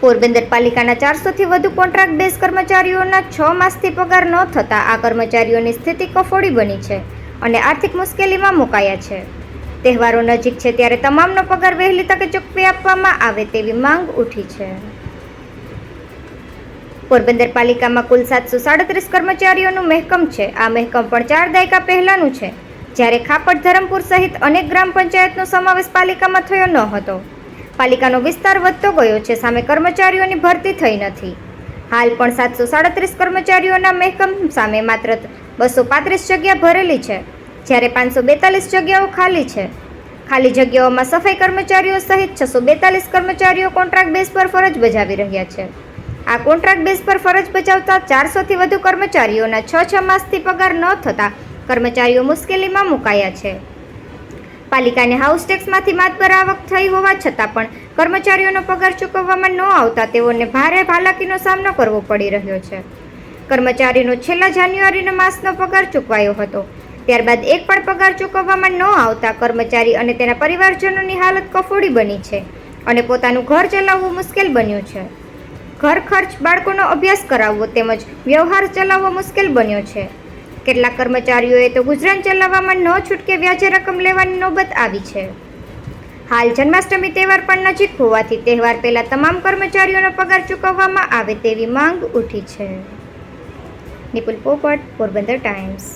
પોરબંદર પાલિકાના ચારસોથી વધુ contract base કર્મચારીઓના છ માસથી પગાર ન થતાં આ કર્મચારીઓની સ્થિતિ કફોડી બની છે અને આર્થિક મુશ્કેલીમાં મુકાયા છે. તહેવારો નજીક છે ત્યારે તમામનો પગાર વહેલી તકે ચૂકવી આપવામાં આવે તેવી માંગ ઉઠી છે. પોરબંદર પાલિકામાં કુલ સાતસો સાડત્રીસ કર્મચારીઓનું મહેકમ છે. આ મહેકમ પણ ચાર દાયકા પહેલાંનું છે. જ્યારે ખાપટ ધરમપુર સહિત અનેક ગ્રામ પંચાયતનો સમાવેશ પાલિકામાં થયો ન હતો પાલિકાનો વિસ્તાર વધતો ગયો છે. સામે કર્મચારીઓની ભરતી થઈ નથી. હાલ પણ સાતસો સાડત્રીસ કર્મચારીઓના મહેકમ સામે માત્ર બસો પાંત્રીસ જગ્યા ભરેલી છે, જ્યારે પાંચસો બેતાલીસ જગ્યાઓ ખાલી છે. ખાલી જગ્યાઓમાં સફાઈ કર્મચારીઓ સહિત છસો બેતાલીસ કર્મચારીઓ કોન્ટ્રાક્ટ બેઝ પર ફરજ બજાવી રહ્યા છે. આ કોન્ટ્રાક્ટ બેઝ પર ફરજ બજાવતા ચારસોથી વધુ કર્મચારીઓના છ છ માસથી પગાર ન થતા કર્મચારીઓ મુશ્કેલીમાં મુકાયા છે. પાલિકાને હાઉસ ટેક્સમાંથી માતબર આવક થઈ હોવા છતાં પણ કર્મચારીઓનો પગાર ચૂકવવામાં ન આવતા તેઓને ભારે હાલાકીનો સામનો કરવો પડી રહ્યો છે. કર્મચારીનો છેલ્લા જાન્યુઆરીના માસનો પગાર ચૂકવાયો હતો. ત્યારબાદ એક પણ પગાર ચૂકવવામાં ન આવતા કર્મચારી અને તેના પરિવારજનોની હાલત કફોડી બની છે અને પોતાનું ઘર ચલાવવું મુશ્કેલ બન્યું છે. ઘર ખર્ચ બાળકોનો અભ્યાસ કરાવવો તેમજ વ્યવહાર ચલાવવો મુશ્કેલ બન્યો છે. કેટલાક કર્મચારીઓએ તો ગુજરાન ચલાવવામાં ન છૂટકે વ્યાજે રકમ લેવાની નોબત આવી છે. હાલ જન્માષ્ટમી તહેવાર પણ નજીક હોવાથી તહેવાર પહેલા તમામ કર્મચારીઓનો પગાર ચૂકવવામાં આવે તેવી માંગ ઉઠી છે. નિપુલ પોપટ, પોરબંદર ટાઈમ્સ.